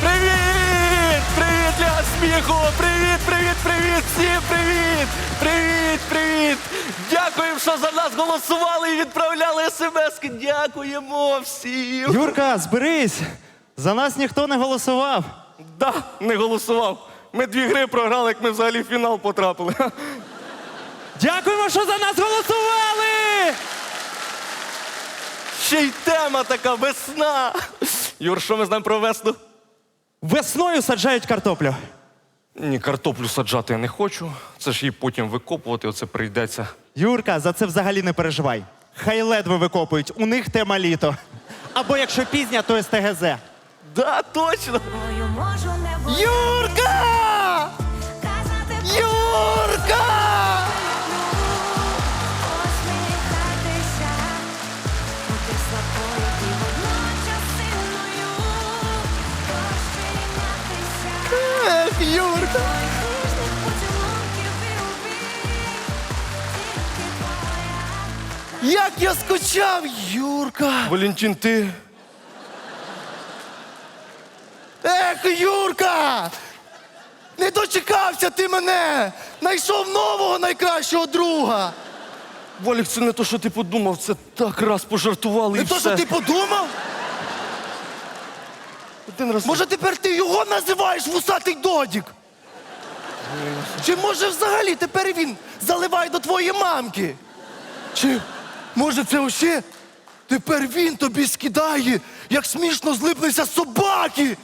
Привіт! Привіт для сміху! Привіт, привіт, привіт! Всім привіт! Привіт, привіт! Дякуємо, що за нас голосували і відправляли смс. Дякуємо всім! Юрка, зберись! За нас ніхто не голосував. Да, не голосував. Ми дві гри програли, як ми взагалі в фінал потрапили. Дякуємо, що за нас голосували! Ще й тема така весна. Юр, що ми знаємо про весну? Весною саджають картоплю. Ні, картоплю саджати я не хочу. Це ж її потім викопувати, оце прийдеться. Юрка, за це взагалі не переживай. Хай ледве викопують, у них тема літо. Або якщо пізня, то СТГЗ. Да, точно! Юрка! Юрка! Юрка! Як я скучав, Юрка! Валентин, ти. Ех, Юрка! Не дочекався ти мене! Найшов нового найкращого друга! Валік, це не то, що ти подумав, це так раз пожартували Не і то, все. що ти подумав? Один раз... Може тепер ти його називаєш вусатий додік? Чи може взагалі тепер він заливає до твоєї мамки? Чи може це ще тепер він тобі скидає, як смішно злипнися собаки?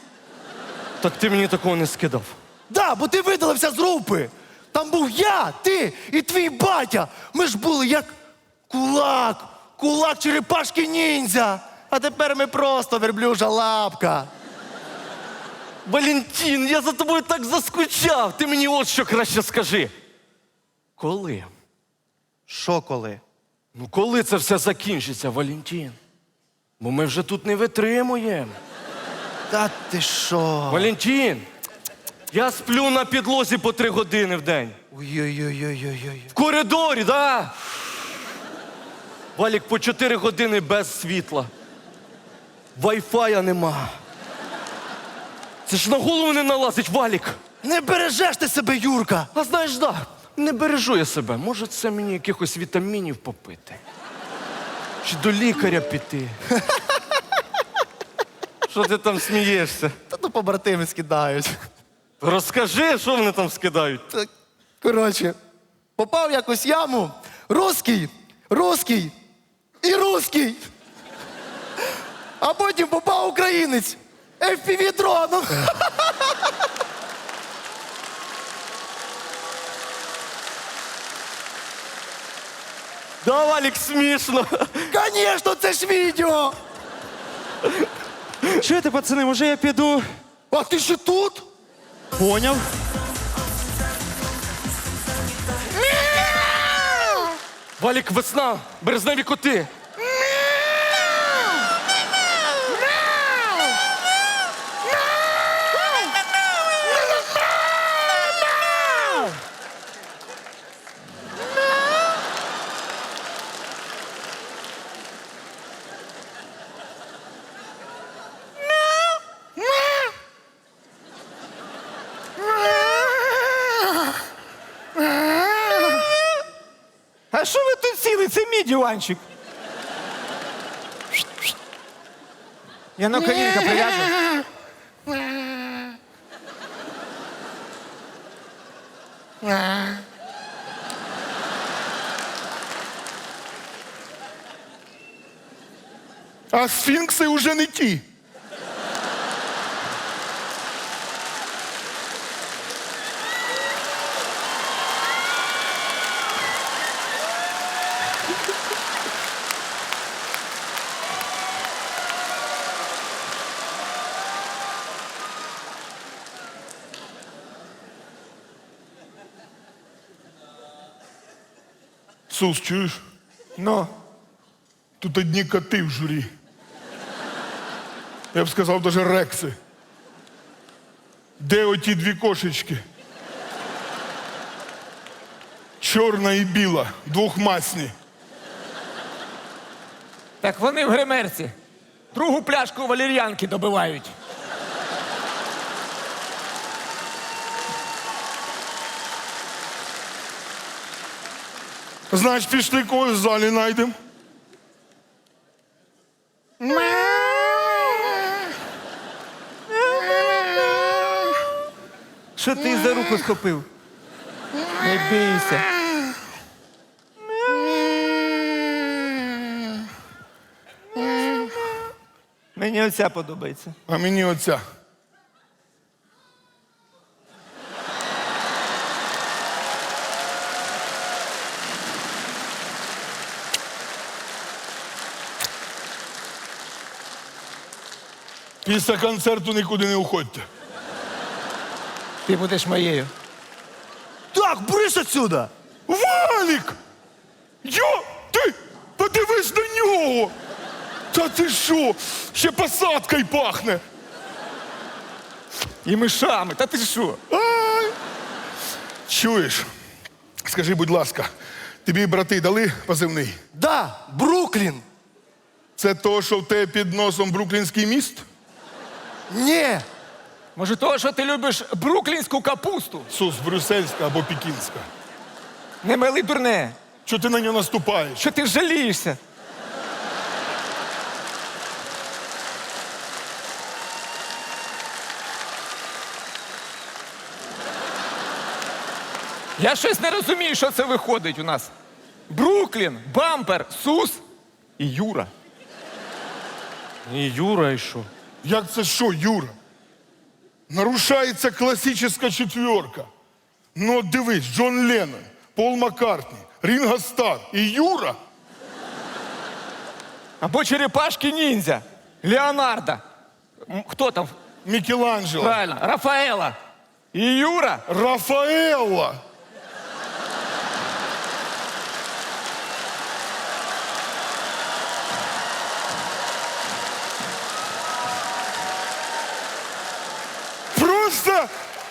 Так ти мені такого не скидав. Да, бо ти видалився з групи. Там був я, ти і твій батя. Ми ж були як кулак, кулак черепашки ніндзя. А тепер ми просто верблюжа лапка. Валентин, я за тобою так заскучав. Ти мені от що краще скажи. Коли? Що коли? Ну коли це все закінчиться, Валентин? Бо ми вже тут не витримуємо. Та ти що? Валентин, я сплю на підлозі по три години в день. Ой-ой-ой-ой-ой. В коридорі, да? Валік по 4 години без світла. Вайфая нема. Це ж на голову не налазить, Валік. Не бережеш ти себе, Юрка. А знаєш, да, не бережу я себе. Може, це мені якихось вітамінів попити. Чи до лікаря піти. Що ти там смієшся? Та то побратими скидають. Розкажи, що вони там скидають. Так, коротше, попав в якусь яму. Руський, руський і руський. А потім попав українець. fpv дроном. Да, Валік, смішно. Звісно, це ж відео. Чуєте, пацани, може я піду? А ти ще тут? Поняв. Валік, весна, березневі коти. Диванчик. Я на колінка прив'яжу. А сфінкси уже не ті. Сус, чуєш? Ну, Тут одні коти в журі. Я б сказав, даже рекси. Де оті дві кошечки? Чорна і біла, двохмасні. Так вони в гримерці. Другу пляшку валір'янки добивають. Значить, пішли когось в залі знайдемо. Що ти за руку схопив? Не бійся. Мені оця подобається. А мені оця. Після концерту нікуди не уходьте. Ти будеш моєю. Так, бриш отсюда! Валік! Йо! Ти подивись на нього! Та ти що? Ще посадкою пахне! І мишами. Та ти що? Ай! Чуєш? Скажи, будь ласка, тобі брати дали позивний? Да, Бруклін! Це то, що в тебе під носом Бруклінський міст? Ні! Може, того, що ти любиш бруклінську капусту? Сус, брюссельська або пекінська. Не мили дурне. Що ти на нього наступаєш? Що ти жалієшся? Я щось не розумію, що це виходить у нас. Бруклін, бампер, Сус і Юра. І Юра, і що? Як це що, Юра? Нарушається класична четверка. Ну, от дивись, Джон Леннон, Пол Маккартні, Рінго Стар і Юра. Або черепашки ніндзя, Леонардо. М, Хто там? Мікеланджело, Правильно, Рафаела. І Юра. Рафаелла.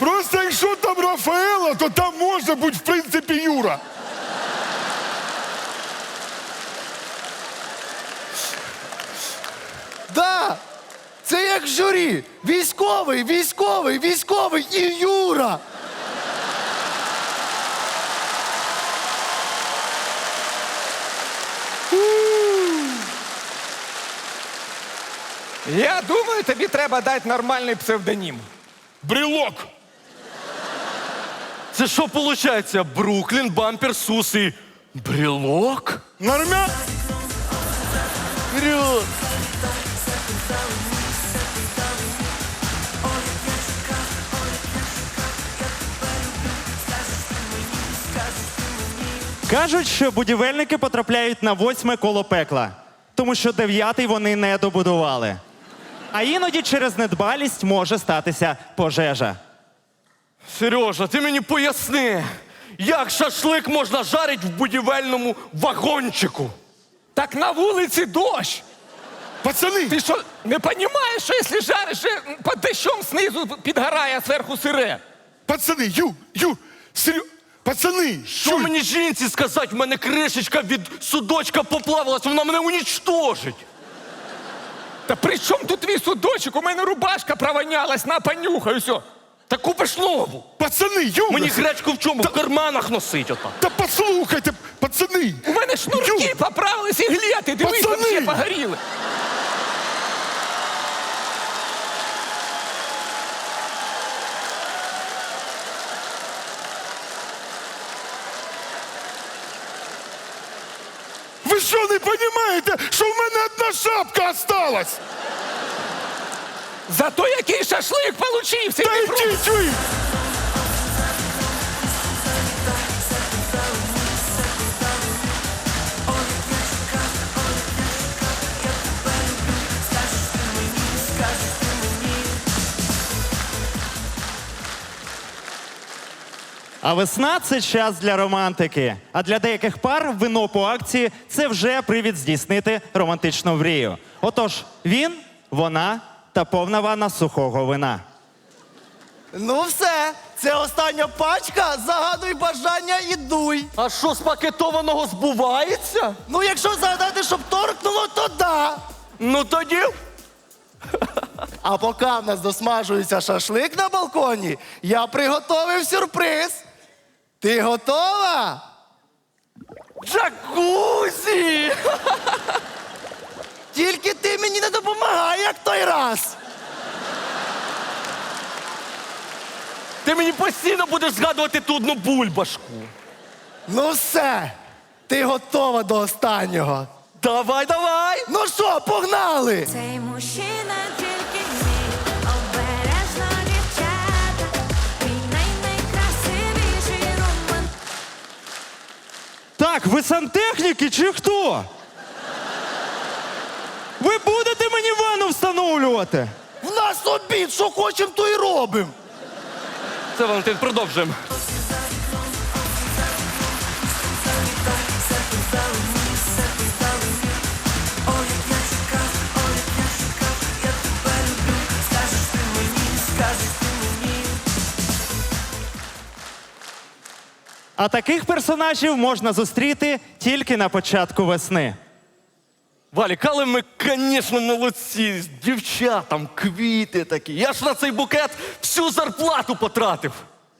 Просто, якщо там Рафаела, то там може бути, в принципі, Юра. Да! Це як в журі! Військовий, військовий, військовий і Юра! Я думаю, тобі треба дати нормальний псевдонім. Брелок. Це що виходить? Бруклін, бампер, Сус і брілок? Нормя? Вперед! Кажуть, що будівельники потрапляють на восьме коло пекла, тому що дев'ятий вони не добудували. А іноді через недбалість може статися пожежа. Сережа, ти мені поясни, як шашлик можна жарити в будівельному вагончику? Так на вулиці дощ. Пацани, Ти що, не розумієш, що якщо жариш е, під дощом знизу підгорає, а зверху сире? пацани, ю, ю, серйозно. Пацани, Що мені жінці сказати? В мене кришечка від судочка поплавилась, вона мене унічтожить. Та при чому тут твій судочок? У мене рубашка провонялась, на понюхай, все. Та купиш нову. Пацани, ю! Мені гречку в чому? В карманах носить отак. Та послухайте, пацани! У мене шнурки Ю! поправились і глети, дивись, Пацани! вообще погоріли. Ви що не розумієте, що в мене одна шапка осталась? Зато який шашлик получився. Та ти! А весна це час для романтики. А для деяких пар вино по акції це вже привід здійснити романтичну мрію. Отож, він, вона та повна ванна сухого вина. Ну все, Це остання пачка, загадуй бажання і дуй. А що з пакетованого збувається? Ну, якщо загадати, щоб торкнуло, то да. Ну тоді. А поки в нас досмажується шашлик на балконі, я приготовив сюрприз. Ти готова? Джакузі! Тільки ти мені не допомагай, як той раз. Ти мені постійно будеш згадувати ту одну бульбашку. Ну все, ти готова до останнього. Давай, давай! Ну що, погнали? Цей мужчина тільки мій, обережно дівчата, мій най-найкрасивіший роман. Так, ви сантехніки чи хто? Будете мені ванну встановлювати? В нас обід, що хочемо, то й робимо. Це Валентин, продовжуємо. А таких персонажів можна зустріти тільки на початку весни. Валік, але ми, звісно, молодці. З дівчатам, квіти такі. Я ж на цей букет всю зарплату потратив.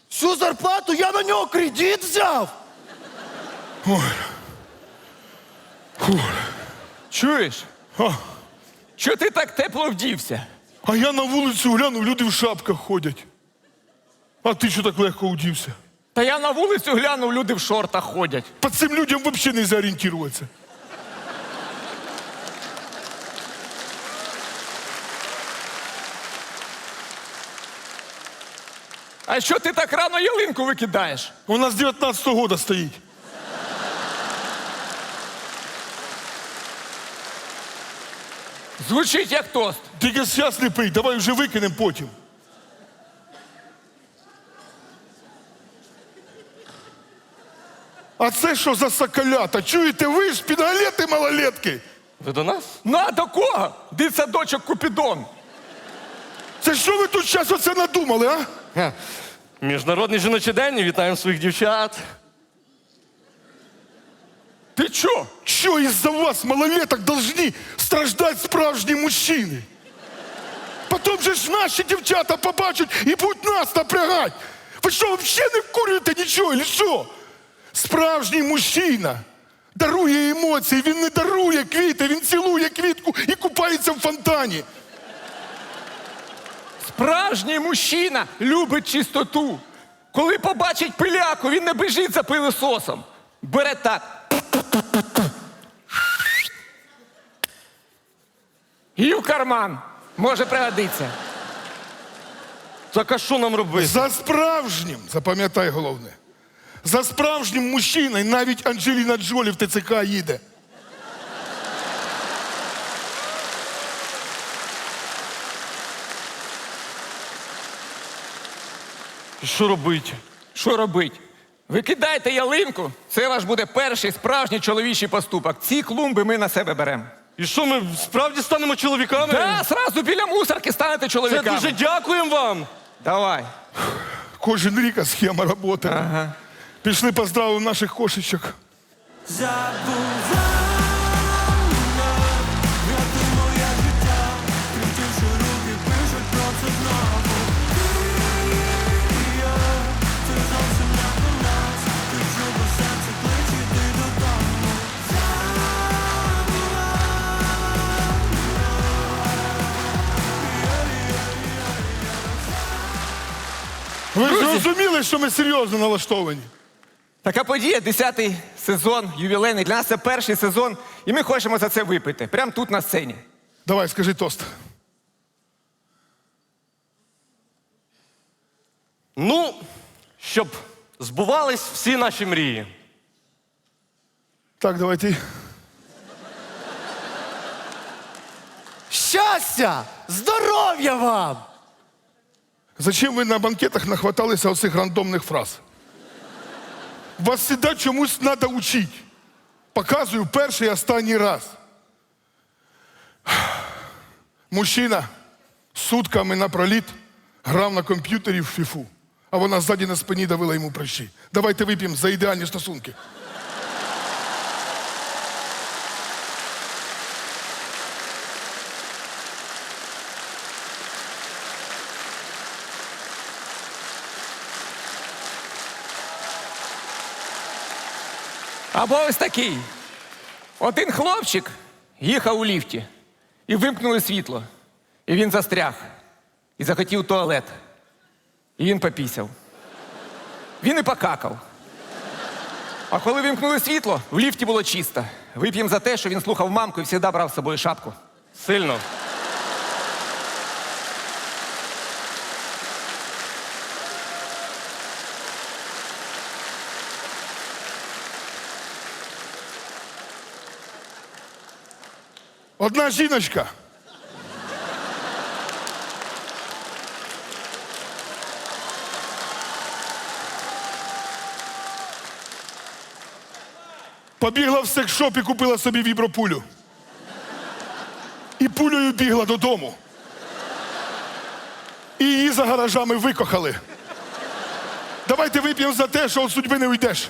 Всю зарплату я на нього кредит взяв. Чуєш? А, Чого ти так тепло вдівся? а я на вулицю глянув, люди в шапках ходять. А ти що так легко удівся? Та я на вулицю глянув, люди в шортах ходять. По цим людям взагалі не зорієнтуватися. А що ти так рано ялинку викидаєш? У нас 19-го года стоїть. Звучить як тост. Тільки зараз не пий, давай вже викинемо потім. А це що за соколята? Чуєте, ви ж підгалети малолетки? Ви до нас? Ну а до кого? Дитсадочок Купідон. Це що ви тут зараз оце надумали, а? Міжнародний жіночий день. Вітаємо своїх дівчат. Ти чо? Що із-за вас, малолеток, должны страждати справжні мужчини? Потім же ж наші дівчата побачать і будуть нас напрягати. Ви що, взагалі не вкурюєте нічого, чи що? Справжній мужчина дарує емоції, він не дарує квіти, він цілує квітку і купається в фонтані. Справжній мужчина любить чистоту. Коли побачить пиляку, він не біжить за пилисосом. Бере так. І в карман. Може пригодиться. Так а що нам робити? За справжнім, запам'ятай головне, за справжнім мужчиною навіть Анджеліна Джолі в ТЦК їде. Що робити? Що робить? Викидайте ялинку. Це ваш буде перший справжній чоловічий поступок. Ці клумби ми на себе беремо. І що ми справді станемо чоловіками? Та сразу біля мусорки станете Це чоловіками. дуже дякуємо вам. Давай. Кожен рік а схема працює. Пішли поздравимо наших кошечок. Ви ж зрозуміли, що ми серйозно налаштовані. Така подія, 10-й сезон, ювілейний. Для нас це перший сезон, і ми хочемо за це випити. Прямо тут на сцені. Давай, скажи тост. Ну, щоб збувались всі наші мрії. Так, давайте. Щастя! Здоров'я вам! Зачем ви на банкетах нахваталися оцих рандомних фраз? Вас завжди чомусь треба учити. Показую перший і останній раз. Мужчина сутками напроліт грав на комп'ютері в фіфу. а вона ззаді на спині давила йому прищі. Давайте вип'ємо за ідеальні стосунки. Або ось такий. Один хлопчик їхав у ліфті і вимкнули світло. І він застряг і захотів туалет. І він попісяв. Він і покакав. А коли вимкнули світло, в ліфті було чисто. Вип'ємо за те, що він слухав мамку і завжди брав з собою шапку. Сильно. Одна жіночка. Побігла в секс-шоп і купила собі вібропулю. І пулею бігла додому. І її за гаражами викохали. Давайте вип'ємо за те, що від судьби не уйдеш.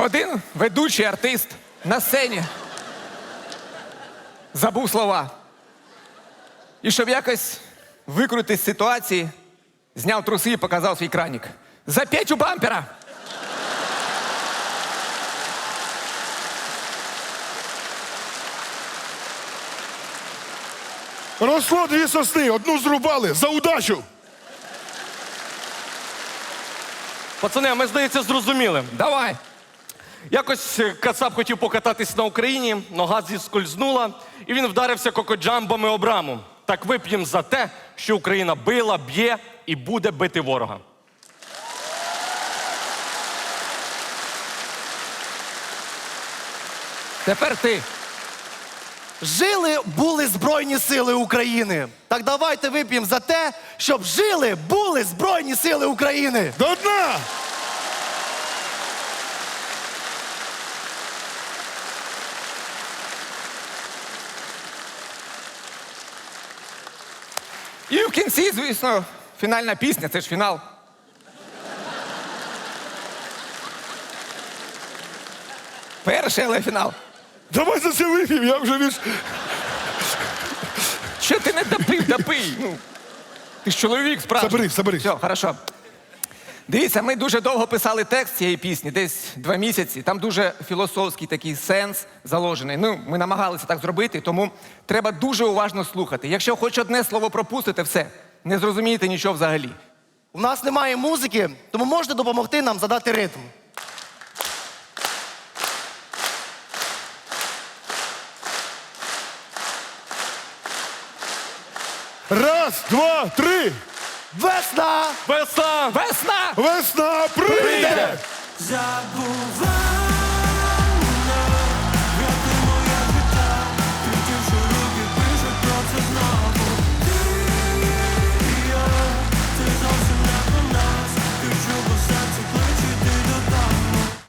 Один ведучий артист на сцені забув слова. І щоб якось викрутити з ситуації, зняв труси і показав свій кранік. За п'ять у бампера! Росло дві сосни, одну зрубали за удачу. Пацани, а ми, здається, зрозуміли. Давай! Якось Кацап хотів покататись на Україні, нога зіскользнула, і він вдарився кокоджамбами об раму. Так вип'єм за те, що Україна била, б'є і буде бити ворога. Тепер ти. Жили були Збройні Сили України. Так давайте вип'ємо за те, щоб жили були Збройні Сили України. До дна! І в кінці, звісно, фінальна пісня це ж фінал. Перший, але фінал. Давай за це вип'ємо, я вже від... Що ти не допив, допий? Ну, ти ж чоловік справді. Забери, забери. Все, хорошо. Дивіться, ми дуже довго писали текст цієї пісні, десь два місяці. Там дуже філософський такий сенс заложений. Ну, ми намагалися так зробити, тому треба дуже уважно слухати. Якщо хоч одне слово пропустите, все, не зрозумієте нічого взагалі. У нас немає музики, тому можете допомогти нам задати ритм. Раз, два, три. Весна! Весна! Весна! Весна прийде! Забувай